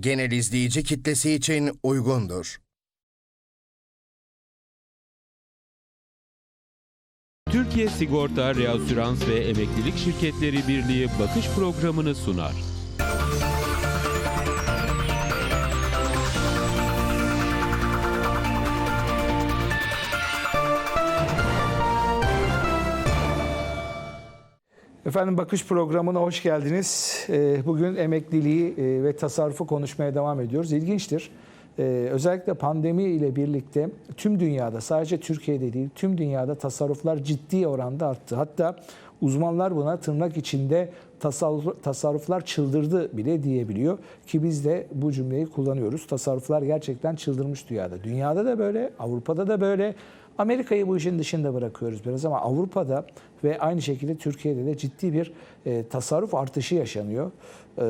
genel izleyici kitlesi için uygundur. Türkiye Sigorta, Reasürans ve Emeklilik Şirketleri Birliği bakış programını sunar. Efendim Bakış programına hoş geldiniz. Ee, Bugün emekliliği e, ve tasarrufu konuşmaya devam ediyoruz. İlginçtir. Ee, Özellikle pandemi ile birlikte tüm dünyada sadece Türkiye'de değil tüm dünyada tasarruflar ciddi oranda arttı. Hatta uzmanlar buna tırnak içinde tasarruf, tasarruflar çıldırdı bile diyebiliyor. Ki biz de bu cümleyi kullanıyoruz. Tasarruflar gerçekten çıldırmış dünyada. Dünyada da böyle, Avrupa'da da böyle. Amerika'yı bu işin dışında bırakıyoruz biraz ama Avrupa'da ve aynı şekilde Türkiye'de de ciddi bir e, tasarruf artışı yaşanıyor. E,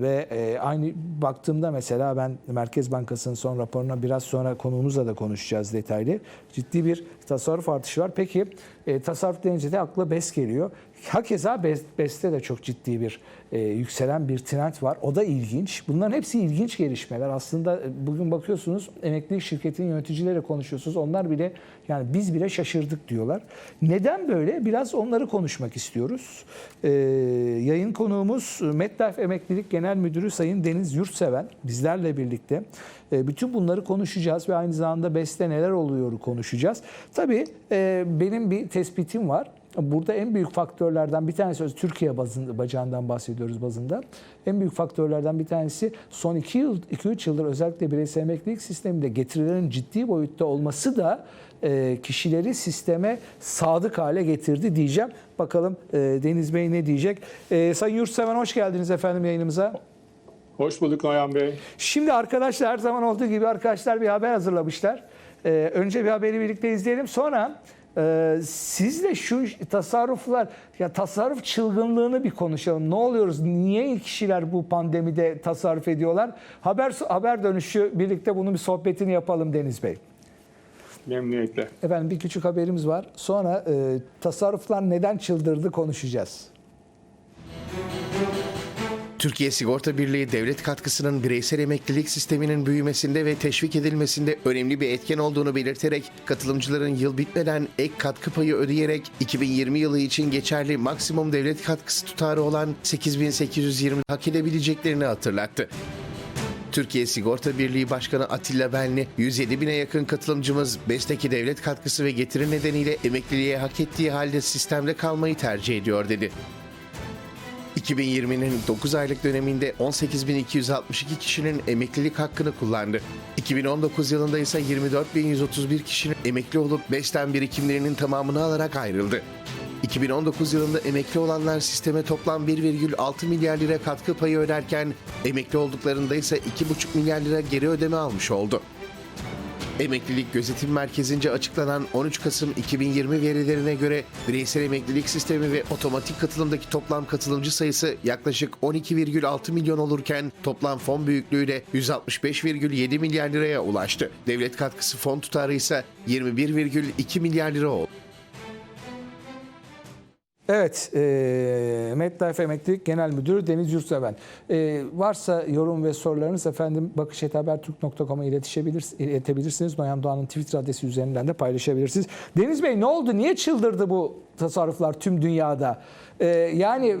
ve e, aynı baktığımda mesela ben Merkez Bankası'nın son raporuna biraz sonra konuğumuzla da konuşacağız detaylı. Ciddi bir tasarruf artışı var. Peki e, tasarruf denince de akla BES geliyor. Hakeza BES, BES'te de çok ciddi bir e, yükselen bir trend var. O da ilginç. Bunların hepsi ilginç gelişmeler. Aslında e, bugün bakıyorsunuz emeklilik şirketinin yöneticileriyle konuşuyorsunuz. Onlar bile yani biz bile şaşırdık diyorlar. Neden böyle? Biraz onları konuşmak istiyoruz. E, yayın konuğumuz MetLife Emeklilik Genel Müdürü Sayın Deniz Yurtseven bizlerle birlikte. E, bütün bunları konuşacağız ve aynı zamanda BES'te neler oluyor konuşacağız. Tabii e, benim bir tespitim var. Burada en büyük faktörlerden bir tanesi Türkiye bazında, bacağından bahsediyoruz bazında. En büyük faktörlerden bir tanesi son 2 yıl 2-3 yıldır özellikle bireysel emeklilik sisteminde getirilerin ciddi boyutta olması da e, kişileri sisteme sadık hale getirdi diyeceğim. Bakalım e, Deniz Bey ne diyecek? E, Sayın Yurtseven hoş geldiniz efendim yayınımıza. Hoş bulduk Noyan Bey. Şimdi arkadaşlar her zaman olduğu gibi arkadaşlar bir haber hazırlamışlar. Ee, önce bir haberi birlikte izleyelim. Sonra e, sizle şu tasarruflar, ya tasarruf çılgınlığını bir konuşalım. Ne oluyoruz? Niye kişiler bu pandemide tasarruf ediyorlar? Haber haber dönüşü birlikte bunun bir sohbetini yapalım Deniz Bey. Memnuniyetle. Efendim bir küçük haberimiz var. Sonra e, tasarruflar neden çıldırdı konuşacağız. Türkiye Sigorta Birliği devlet katkısının bireysel emeklilik sisteminin büyümesinde ve teşvik edilmesinde önemli bir etken olduğunu belirterek katılımcıların yıl bitmeden ek katkı payı ödeyerek 2020 yılı için geçerli maksimum devlet katkısı tutarı olan 8820 hak edebileceklerini hatırlattı. Türkiye Sigorta Birliği Başkanı Atilla Benli, 107 bine yakın katılımcımız BES'teki devlet katkısı ve getiri nedeniyle emekliliğe hak ettiği halde sistemde kalmayı tercih ediyor dedi. 2020'nin 9 aylık döneminde 18.262 kişinin emeklilik hakkını kullandı. 2019 yılında ise 24.131 kişinin emekli olup BES'ten birikimlerinin tamamını alarak ayrıldı. 2019 yılında emekli olanlar sisteme toplam 1,6 milyar lira katkı payı öderken emekli olduklarında ise 2,5 milyar lira geri ödeme almış oldu. Emeklilik Gözetim Merkezi'nce açıklanan 13 Kasım 2020 verilerine göre bireysel emeklilik sistemi ve otomatik katılımdaki toplam katılımcı sayısı yaklaşık 12,6 milyon olurken toplam fon büyüklüğü de 165,7 milyar liraya ulaştı. Devlet katkısı fon tutarı ise 21,2 milyar lira oldu. Evet, e, MetLife Emeklilik Genel Müdürü Deniz Yurtseven. E, varsa yorum ve sorularınız efendim bakışetabertürk.com'a iletişebilir, iletebilirsiniz. Noyan Doğan'ın Twitter adresi üzerinden de paylaşabilirsiniz. Deniz Bey ne oldu? Niye çıldırdı bu tasarruflar tüm dünyada? E, yani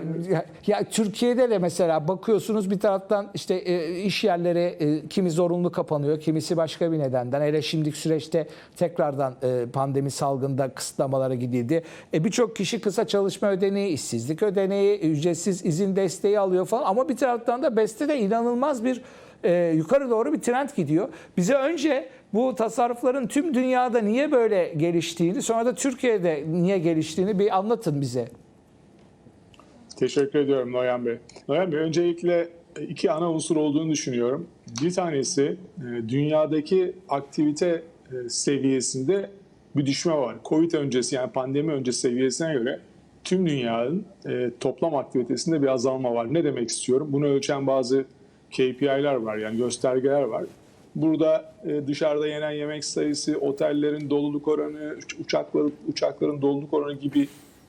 ya, Türkiye'de de mesela bakıyorsunuz bir taraftan işte e, iş yerleri e, kimi zorunlu kapanıyor, kimisi başka bir nedenden. Hele şimdiki süreçte tekrardan e, pandemi salgında kısıtlamalara gidildi. E, Birçok kişi kısa çalışma ödeneği, işsizlik ödeneği, ücretsiz izin desteği alıyor falan. Ama bir taraftan da BES'te de inanılmaz bir yukarı doğru bir trend gidiyor. Bize önce bu tasarrufların tüm dünyada niye böyle geliştiğini, sonra da Türkiye'de niye geliştiğini bir anlatın bize. Teşekkür ediyorum Noyan Bey. Noyan Bey öncelikle iki ana unsur olduğunu düşünüyorum. Bir tanesi e, dünyadaki aktivite e, seviyesinde bir düşme var. Covid öncesi yani pandemi öncesi seviyesine göre tüm dünyanın e, toplam aktivitesinde bir azalma var. Ne demek istiyorum? Bunu ölçen bazı KPI'ler var yani göstergeler var. Burada dışarıda yenen yemek sayısı, otellerin doluluk oranı, uçakların uçakların doluluk oranı gibi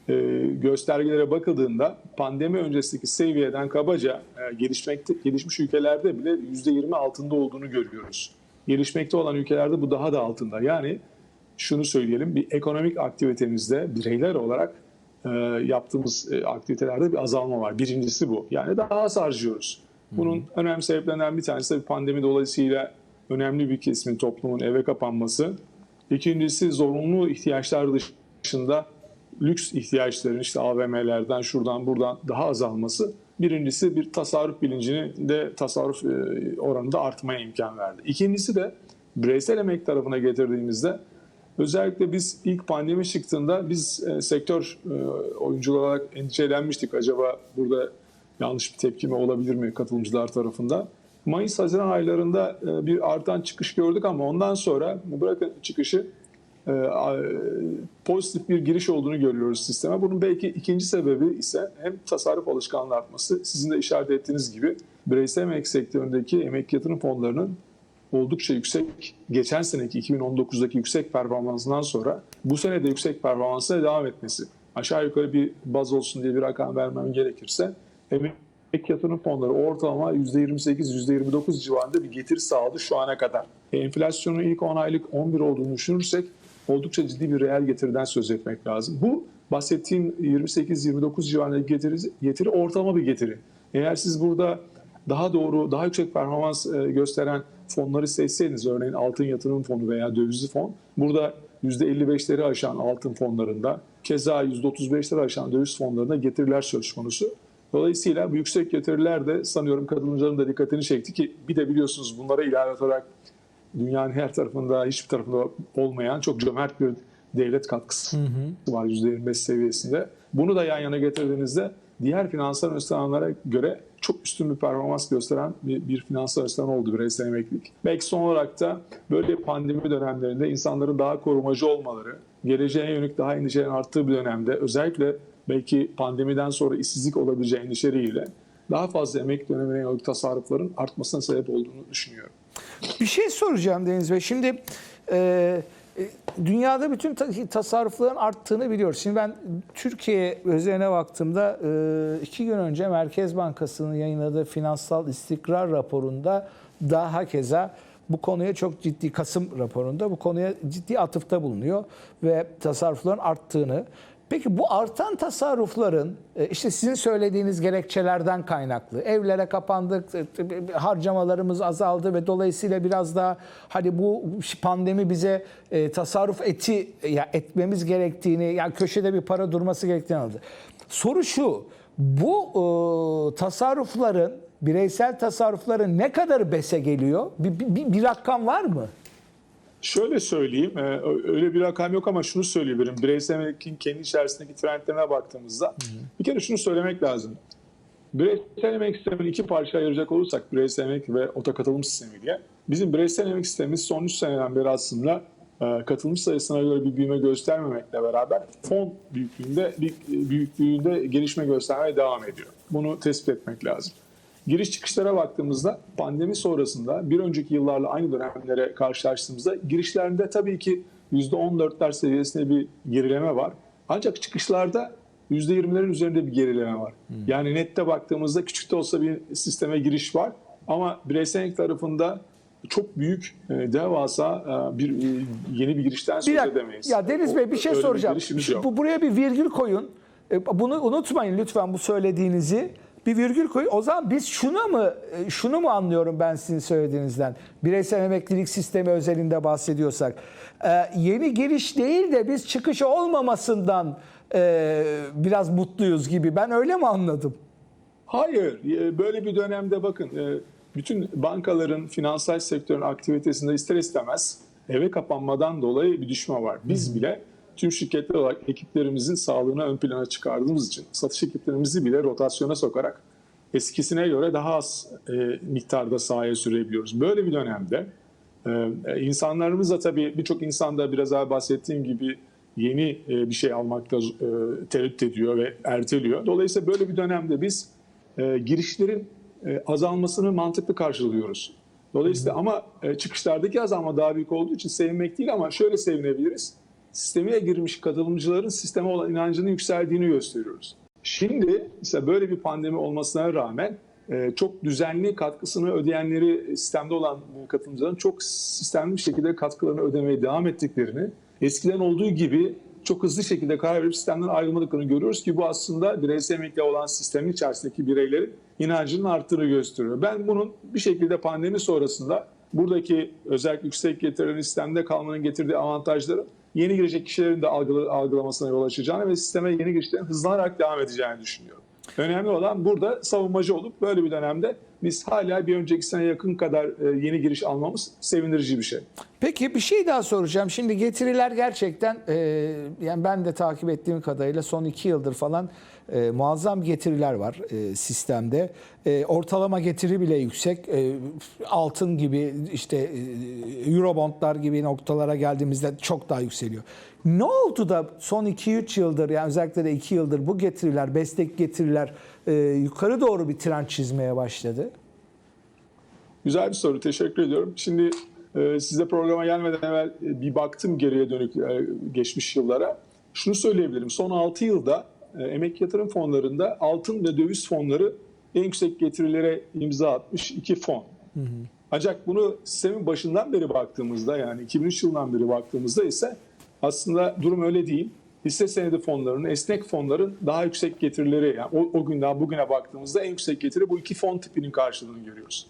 e, göstergelere bakıldığında pandemi öncesindeki seviyeden kabaca e, gelişmekte gelişmiş ülkelerde bile %20 altında olduğunu görüyoruz. Gelişmekte olan ülkelerde bu daha da altında. Yani şunu söyleyelim bir ekonomik aktivitemizde bireyler olarak e, yaptığımız e, aktivitelerde bir azalma var. Birincisi bu. Yani daha az harcıyoruz. Bunun önemli sebeplerinden bir tanesi de pandemi dolayısıyla önemli bir kesimin toplumun eve kapanması. İkincisi zorunlu ihtiyaçlar dışında lüks ihtiyaçların işte AVM'lerden şuradan buradan daha azalması. Birincisi bir tasarruf bilincini de tasarruf e, oranında artmaya imkan verdi. İkincisi de bireysel emek tarafına getirdiğimizde özellikle biz ilk pandemi çıktığında biz e, sektör e, oyuncular olarak endişelenmiştik. Acaba burada yanlış bir tepkime olabilir mi katılımcılar tarafından? Mayıs-Haziran aylarında e, bir artan çıkış gördük ama ondan sonra bırakın çıkışı e, pozitif bir giriş olduğunu görüyoruz sisteme. Bunun belki ikinci sebebi ise hem tasarruf alışkanlığı artması, sizin de işaret ettiğiniz gibi bireysel emek sektöründeki emek yatırım fonlarının oldukça yüksek, geçen seneki 2019'daki yüksek performansından sonra bu sene de yüksek performansla devam etmesi. Aşağı yukarı bir baz olsun diye bir rakam vermem gerekirse emek yatırım fonları ortalama %28-%29 civarında bir getiri sağladı şu ana kadar. Enflasyonun ilk 10 aylık 11 olduğunu düşünürsek oldukça ciddi bir reel getiriden söz etmek lazım. Bu bahsettiğim 28-29 civarındaki getiri, getiri ortalama bir getiri. Eğer siz burada daha doğru, daha yüksek performans e, gösteren fonları seçseydiniz, örneğin altın yatırım fonu veya dövizli fon, burada %55'leri aşan altın fonlarında, keza %35'leri aşan döviz fonlarında getiriler söz konusu. Dolayısıyla bu yüksek getiriler de sanıyorum katılımcıların da dikkatini çekti ki bir de biliyorsunuz bunlara ilave olarak dünyanın her tarafında, hiçbir tarafında olmayan çok cömert bir devlet katkısı var %25 seviyesinde. Bunu da yan yana getirdiğinizde diğer finansal enstrümanlara göre çok üstün bir performans gösteren bir, bir finansal enstrüman oldu bireysel emeklilik. Belki son olarak da böyle pandemi dönemlerinde insanların daha korumacı olmaları, geleceğe yönelik daha endişelerin arttığı bir dönemde özellikle belki pandemiden sonra işsizlik olabileceği endişeleriyle daha fazla emek dönemine yönelik tasarrufların artmasına sebep olduğunu düşünüyorum. Bir şey soracağım Deniz Bey. Şimdi e, e, dünyada bütün ta- tasarrufların arttığını biliyoruz. Şimdi ben Türkiye özeline baktığımda e, iki gün önce Merkez Bankası'nın yayınladığı finansal istikrar raporunda daha keza bu konuya çok ciddi Kasım raporunda bu konuya ciddi atıfta bulunuyor ve tasarrufların arttığını Peki bu artan tasarrufların e, işte sizin söylediğiniz gerekçelerden kaynaklı evlere kapandık, e, harcamalarımız azaldı ve dolayısıyla biraz daha hani bu pandemi bize e, tasarruf eti ya etmemiz gerektiğini yani köşede bir para durması gerektiğini aldı. Soru şu. Bu tasarrufların bireysel tasarrufların ne kadar bese geliyor? Bir, bir, bir rakam var mı? Şöyle söyleyeyim, e, öyle bir rakam yok ama şunu söyleyebilirim. Bireysel emekliğin kendi içerisindeki trendlerine baktığımızda bir kere şunu söylemek lazım. Bireysel emek sistemini iki parça ayıracak olursak bireysel emek ve otokatılım sistemi diye. Bizim bireysel emek sistemimiz son 3 seneden beri aslında e, katılımcı sayısına göre bir büyüme göstermemekle beraber fon büyüklüğünde bir büyüklüğünde gelişme göstermeye devam ediyor. Bunu tespit etmek lazım. Giriş çıkışlara baktığımızda pandemi sonrasında bir önceki yıllarla aynı dönemlere karşılaştığımızda girişlerinde tabii ki %14'ler seviyesinde bir gerileme var. Ancak çıkışlarda %20'lerin üzerinde bir gerileme var. Yani nette baktığımızda küçük de olsa bir sisteme giriş var. Ama bireysel tarafında çok büyük, e, devasa e, bir e, yeni bir girişten söz Bir dakika. edemeyiz. Ya Deniz Bey bir şey Öyle soracağım. yok. bu buraya bir virgül koyun. Bunu unutmayın lütfen bu söylediğinizi. Bir virgül koyun. O zaman biz şunu mu e, şunu mu anlıyorum ben sizin söylediğinizden? Bireysel emeklilik sistemi özelinde bahsediyorsak. E, yeni giriş değil de biz çıkış olmamasından e, biraz mutluyuz gibi. Ben öyle mi anladım? Hayır, e, böyle bir dönemde bakın e, bütün bankaların finansal sektörün aktivitesinde ister istemez eve kapanmadan dolayı bir düşme var. Biz bile tüm şirketler olarak ekiplerimizin sağlığını ön plana çıkardığımız için satış ekiplerimizi bile rotasyona sokarak eskisine göre daha az e, miktarda sahaya sürebiliyoruz. Böyle bir dönemde e, insanlarımız da tabii birçok insan da biraz daha bahsettiğim gibi yeni e, bir şey almakta e, tereddüt ediyor ve erteliyor. Dolayısıyla böyle bir dönemde biz e, girişlerin e, azalmasını mantıklı karşılıyoruz. Dolayısıyla ama e, çıkışlardaki azalma daha büyük olduğu için sevinmek değil ama şöyle sevinebiliriz. Sisteme girmiş katılımcıların sisteme olan inancının yükseldiğini gösteriyoruz. Şimdi ise böyle bir pandemi olmasına rağmen e, çok düzenli katkısını ödeyenleri sistemde olan bu katılımcıların çok sistemli bir şekilde katkılarını ödemeye devam ettiklerini, eskiden olduğu gibi çok hızlı şekilde karar verip sistemden ayrılmadıklarını görüyoruz ki bu aslında bireysel emekli olan sistemin içerisindeki bireylerin inancının arttığını gösteriyor. Ben bunun bir şekilde pandemi sonrasında buradaki özellikle yüksek getirilerin sistemde kalmanın getirdiği avantajları yeni girecek kişilerin de algıla- algılamasına yol açacağını ve sisteme yeni girişlerin hızlanarak devam edeceğini düşünüyorum. Önemli olan burada savunmacı olup böyle bir dönemde biz hala bir önceki sene yakın kadar e, yeni giriş almamız sevindirici bir şey. Peki bir şey daha soracağım. Şimdi getiriler gerçekten e, yani ben de takip ettiğim kadarıyla son iki yıldır falan e, muazzam getiriler var e, sistemde. E, ortalama getiri bile yüksek. E, altın gibi işte e, Eurobondlar gibi noktalara geldiğimizde çok daha yükseliyor. Ne oldu da son 2-3 yıldır yani özellikle de 2 yıldır bu getiriler, destek getiriler e, yukarı doğru bir trend çizmeye başladı? Güzel bir soru. Teşekkür ediyorum. Şimdi e, size programa gelmeden evvel e, bir baktım geriye dönük e, geçmiş yıllara. Şunu söyleyebilirim. Son 6 yılda e, emek yatırım fonlarında altın ve döviz fonları en yüksek getirilere imza atmış iki fon. Ancak bunu sistemin başından beri baktığımızda yani 2003 yılından beri baktığımızda ise aslında durum öyle değil. Hisse senedi fonlarının, esnek fonların daha yüksek getirileri, yani o, o günden bugüne baktığımızda en yüksek getiri bu iki fon tipinin karşılığını görüyoruz.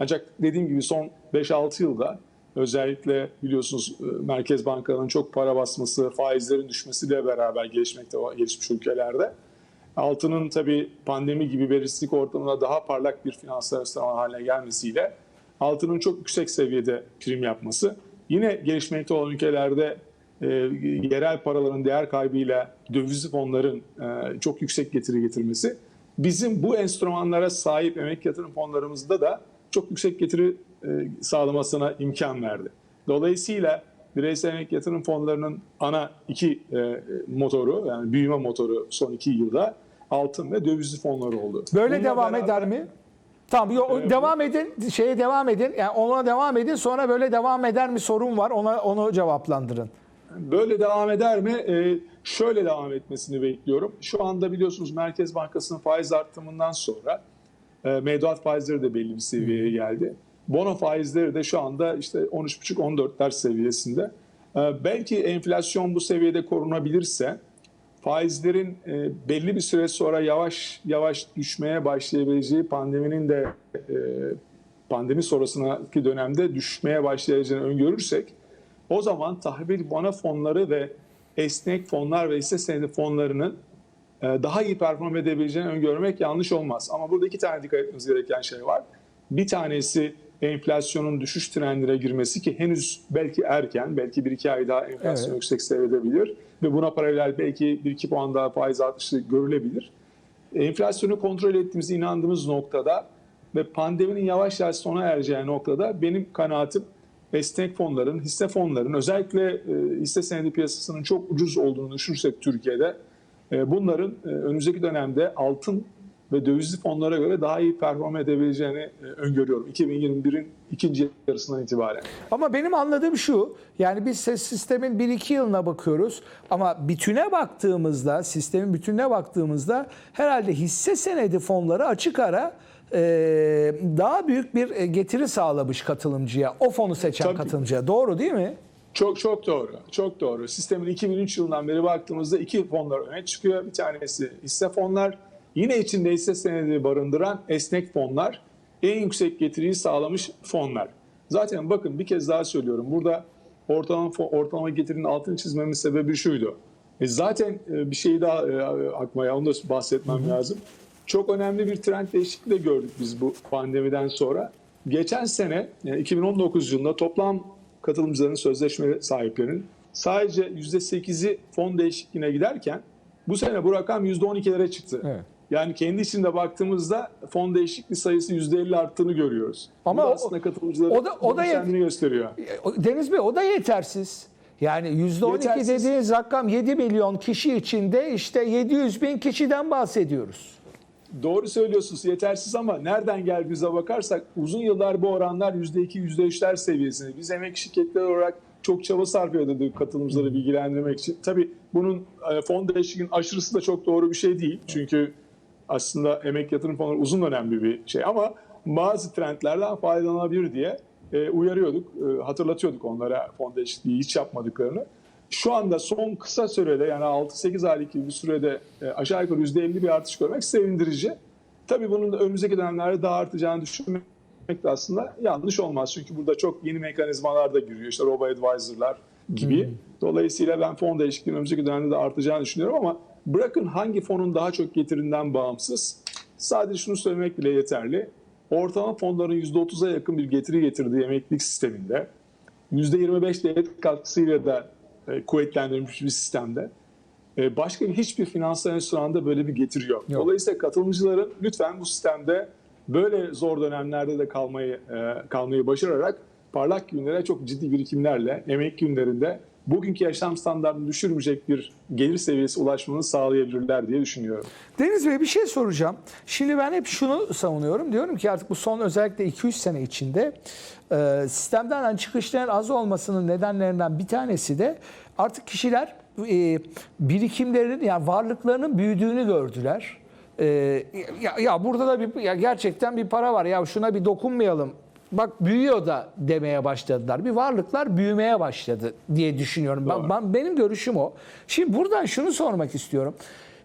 Ancak dediğim gibi son 5-6 yılda özellikle biliyorsunuz e, merkez bankalarının çok para basması, faizlerin düşmesiyle beraber gelişmekte gelişmiş ülkelerde altının tabii pandemi gibi belirsizlik ortamında daha parlak bir finansal enstrüman haline gelmesiyle altının çok yüksek seviyede prim yapması yine gelişmekte olan ülkelerde e, yerel paraların değer kaybıyla dövizli fonların e, çok yüksek getiri getirmesi bizim bu enstrümanlara sahip emek yatırım fonlarımızda da çok yüksek getiri e, sağlamasına imkan verdi. Dolayısıyla bireysel emek yatırım fonlarının ana iki e, motoru yani büyüme motoru son iki yılda altın ve dövizli fonlar oldu. Böyle Bununla devam beraber- eder mi? Tamam yo- Ee, devam edin şeye devam edin yani ona devam edin sonra böyle devam eder mi sorun var ona onu cevaplandırın. Böyle devam eder mi? Ee, şöyle devam etmesini bekliyorum. Şu anda biliyorsunuz Merkez Bankası'nın faiz artımından sonra e, mevduat faizleri de belli bir seviyeye geldi. Bono faizleri de şu anda işte 13,5-14'ler seviyesinde. Ee, belki enflasyon bu seviyede korunabilirse faizlerin e, belli bir süre sonra yavaş yavaş düşmeye başlayabileceği pandeminin de e, pandemi sonrasındaki dönemde düşmeye başlayacağını öngörürsek o zaman tahvil bono fonları ve esnek fonlar ve hisse senedi fonlarının e, daha iyi perform edebileceğini öngörmek yanlış olmaz. Ama burada iki tane dikkat etmemiz gereken şey var. Bir tanesi enflasyonun düşüş trendine girmesi ki henüz belki erken, belki bir iki ay daha enflasyon Evet. yüksek seyredebilir ve buna paralel belki bir iki puan daha faiz artışı görülebilir. Enflasyonu kontrol ettiğimiz inandığımız noktada ve pandeminin yavaş yavaş sona ereceği noktada benim kanaatim esnek fonların, hisse fonların özellikle e, hisse senedi piyasasının çok ucuz olduğunu düşünürsek Türkiye'de e, bunların e, önümüzdeki dönemde altın ve dövizli fonlara göre daha iyi perform edebileceğini e, öngörüyorum 2021'in ikinci yarısından itibaren. Ama benim anladığım şu yani biz ses- sistemin 1-2 yılına bakıyoruz ama bütüne baktığımızda sistemin bütününe baktığımızda herhalde hisse senedi fonları açık ara e, daha büyük bir e, getiri sağlamış katılımcıya o fonu seçen Tabii. katılımcıya doğru değil mi? Çok çok doğru. Çok doğru. Sistemin 2003 yılından beri baktığımızda iki fonlar öne çıkıyor. Bir tanesi hisse fonlar. Yine içinde hisse senedi barındıran esnek fonlar. En yüksek getiriyi sağlamış fonlar. Zaten bakın bir kez daha söylüyorum. Burada ortalama ortalama getirinin altını çizmemin sebebi şuydu. E zaten e, bir şey daha e, aklıma ya, onu da bahsetmem lazım. Çok önemli bir trend değişikliği de gördük biz bu pandemiden sonra. Geçen sene yani 2019 yılında toplam katılımcıların sözleşme sahiplerinin sadece %8'i fon değişikliğine giderken bu sene bu rakam %12'lere çıktı. Evet. Yani kendi içinde baktığımızda fon değişikliği sayısı %50 arttığını görüyoruz. Ama Bu da o- aslında katılımcıların o da- o da yet- kendini gösteriyor. E, Deniz Bey o da yetersiz. Yani %12 Yetersiz. dediğiniz rakam 7 milyon kişi içinde işte 700 bin kişiden bahsediyoruz. Doğru söylüyorsunuz yetersiz ama nereden geldiğimize bakarsak uzun yıllar bu oranlar %2, %3'ler seviyesinde. Biz emek şirketleri olarak çok çaba sarf ediyordu katılımcıları bilgilendirmek için. Tabii bunun e, fon değişikliğinin aşırısı da çok doğru bir şey değil. Çünkü aslında emek yatırım fonları uzun dönemli bir şey ama bazı trendlerden faydalanabilir diye e, uyarıyorduk, e, hatırlatıyorduk onlara fon değişikliği hiç yapmadıklarını. Şu anda son kısa sürede yani 6-8 aylık gibi bir sürede e, aşağı yukarı %50 bir artış görmek sevindirici. Tabii bunun da önümüzdeki dönemlerde daha artacağını düşünmek de aslında yanlış olmaz. Çünkü burada çok yeni mekanizmalar da giriyor. İşte robo-advisor'lar gibi. Dolayısıyla ben fon değişikliğinin önümüzdeki dönemde de artacağını düşünüyorum ama bırakın hangi fonun daha çok getirinden bağımsız. Sadece şunu söylemek bile yeterli. Ortalama fonların %30'a yakın bir getiri getirdiği emeklilik sisteminde %25 devlet katkısıyla da e, kuvvetlendirilmiş bir sistemde e, başka hiçbir finansal enstrümanda böyle bir getiri yok. Yok. Dolayısıyla katılımcıların lütfen bu sistemde böyle zor dönemlerde de kalmayı e, kalmayı başararak parlak günlere çok ciddi birikimlerle emek günlerinde bugünkü yaşam standartını düşürmeyecek bir gelir seviyesi ulaşmanı sağlayabilirler diye düşünüyorum. Deniz Bey bir şey soracağım. Şimdi ben hep şunu savunuyorum. Diyorum ki artık bu son özellikle 200 sene içinde e, sistemden çıkışların az olmasının nedenlerinden bir tanesi de artık kişiler e, birikimlerinin yani varlıklarının büyüdüğünü gördüler. E, ya, ya burada da bir ya gerçekten bir para var. Ya şuna bir dokunmayalım. Bak büyüyor da demeye başladılar. Bir varlıklar büyümeye başladı diye düşünüyorum. Ben, ben- benim görüşüm o. Şimdi buradan şunu sormak istiyorum.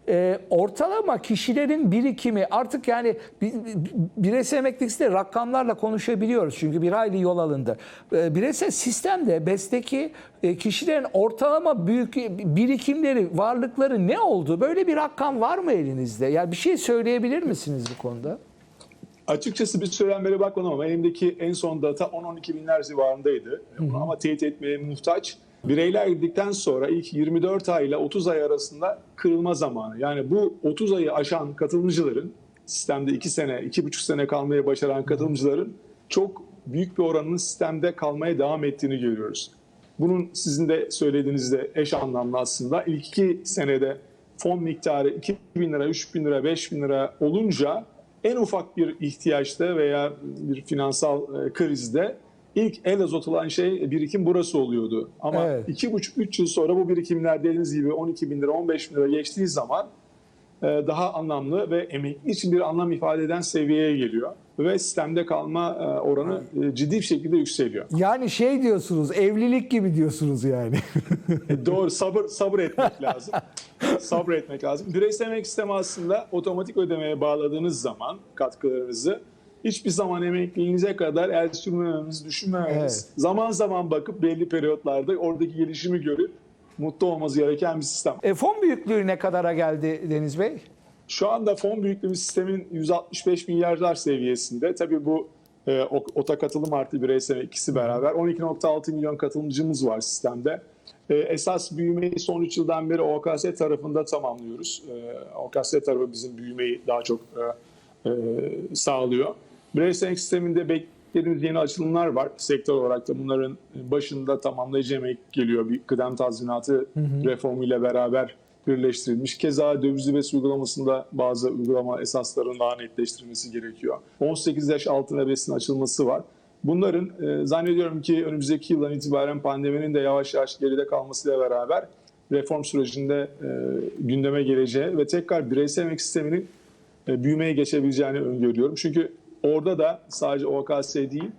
Ee, ortalama kişilerin birikimi artık yani bi- bi- bireysel emeklilikte rakamlarla konuşabiliyoruz çünkü bir hayli yol alındı. Ee, bireysel sistemde BES'teki e, kişilerin ortalama büyük birikimleri, varlıkları ne oldu? Böyle bir rakam var mı elinizde? Yani bir şey söyleyebilir misiniz bu konuda? Açıkçası bir beri bakmadım ama elimdeki en son data 10-12 binler civarındaydı. Bunu ama teyit etmeye muhtaç. Bireyler girdikten sonra ilk 24 ay ile 30 ay arasında kırılma zamanı. Yani bu 30 ayı aşan katılımcıların sistemde 2 sene, 2,5 sene kalmayı başaran katılımcıların çok büyük bir oranının sistemde kalmaya devam ettiğini görüyoruz. Bunun sizin de söylediğinizde eş anlamlı aslında. İlk iki senede fon miktarı 2 bin lira, 3 bin lira, 5 bin lira olunca en ufak bir ihtiyaçta veya bir finansal e, krizde ilk el azotulan şey birikim burası oluyordu. Ama Evet. iki buçuk, üç yıl sonra bu birikimler dediğiniz gibi 12 bin lira, 15 bin lira geçtiği zaman daha anlamlı ve emekli için bir anlam ifade eden seviyeye geliyor. Ve sistemde kalma e, oranı e, ciddi bir şekilde yükseliyor. Yani şey diyorsunuz, evlilik gibi diyorsunuz yani. E, Doğru sabır sabır etmek lazım. sabır etmek lazım. Bireysel emek sistemi aslında otomatik ödemeye bağladığınız zaman katkılarınızı hiçbir zaman emekliliğinize kadar el sürmememiz, düşünmememiz, Evet. zaman zaman bakıp belli periyotlarda oradaki gelişimi görüp mutlu olması gereken bir sistem. E, fon büyüklüğü ne kadara geldi Deniz Bey? Şu anda fon büyüklüğümüz sistemin 165 milyarlar seviyesinde. Tabii bu e, OTA katılım artı bireysel ikisi beraber 12.6 milyon katılımcımız var sistemde. E, esas büyümeyi son 3 yıldan beri OKS tarafında tamamlıyoruz. E, OKS tarafı bizim büyümeyi daha çok e, e, sağlıyor. Bireysel sisteminde beklediğimiz yeni açılımlar var. Sektör olarak da bunların başında tamamlayıcı emek geliyor. Bir kıdem tazminatı reformuyla beraber birleştirilmiş. Keza döviz übesi uygulamasında bazı uygulama esaslarının daha netleştirilmesi gerekiyor. 18 yaş altına besin açılması var. Bunların e, zannediyorum ki önümüzdeki yıldan itibaren pandeminin de yavaş yavaş geride kalmasıyla beraber reform sürecinde e, gündeme geleceği ve tekrar bireysel emek sisteminin e, büyümeye geçebileceğini öngörüyorum. Çünkü orada da sadece OKS değil,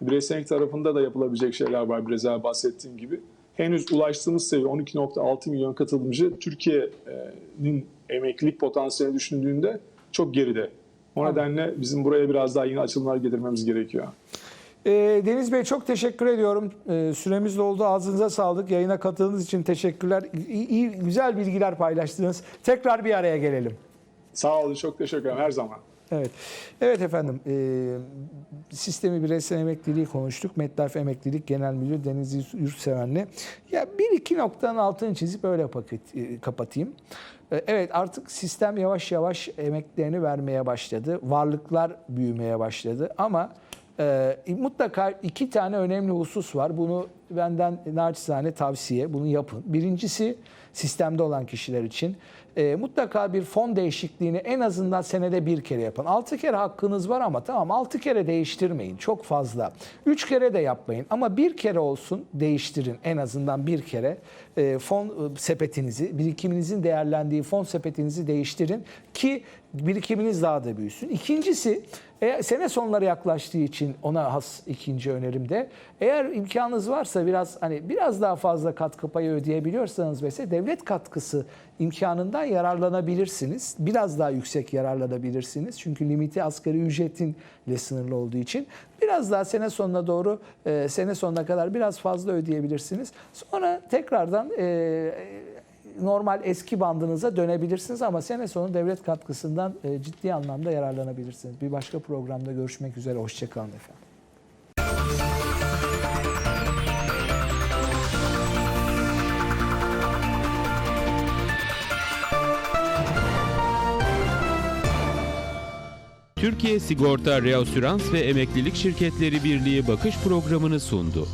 bireysel emek tarafında da yapılabilecek şeyler var biraz evvel bahsettiğim gibi. Henüz ulaştığımız seviye 12.6 milyon katılımcı Türkiye'nin emeklilik potansiyeli düşündüğünde çok geride. O nedenle bizim buraya biraz daha yeni açılımlar getirmemiz gerekiyor. E, Deniz Bey çok teşekkür ediyorum. E, süremiz doldu. Ağzınıza sağlık. Yayına katıldığınız için teşekkürler. İyi, iyi- güzel bilgiler paylaştınız. Tekrar bir araya gelelim. Sağ olun, çok teşekkür ederim her zaman. Evet. Evet efendim. E, sistemi bireysel emekliliği konuştuk. MetLife Emeklilik Genel Müdürü Deniz Yurtseven'le. Ya bir iki noktanın altını çizip öyle paket, e, kapatayım. E, evet artık sistem yavaş yavaş emeklerini vermeye başladı. Varlıklar büyümeye başladı. Ama e, mutlaka iki tane önemli husus var. Bunu benden naçizane tavsiye bunu yapın. Birincisi sistemde olan kişiler için e, mutlaka bir fon değişikliğini en azından senede bir kere yapın. 6 kere hakkınız var ama tamam 6 kere değiştirmeyin çok fazla. 3 kere de yapmayın ama bir kere olsun değiştirin en azından bir kere. E, fon e, sepetinizi, birikiminizin değerlendiği fon sepetinizi değiştirin ki birikiminiz daha da büyüsün. İkincisi e, sene sonları yaklaştığı için ona has ikinci önerim de eğer imkanınız varsa biraz hani biraz daha fazla katkı payı ödeyebiliyorsanız mesela devlet katkısı imkanından yararlanabilirsiniz. Biraz daha yüksek yararlanabilirsiniz. Çünkü limiti asgari ücretin ile sınırlı olduğu için biraz daha sene sonuna doğru e, sene sonuna kadar biraz fazla ödeyebilirsiniz. Sonra tekrardan e, normal eski bandınıza dönebilirsiniz ama sene sonu devlet katkısından e, ciddi anlamda yararlanabilirsiniz. Bir başka programda görüşmek üzere. Hoşçakalın efendim. Türkiye Sigorta Reasürans ve Emeklilik Şirketleri Birliği bakış programını sundu.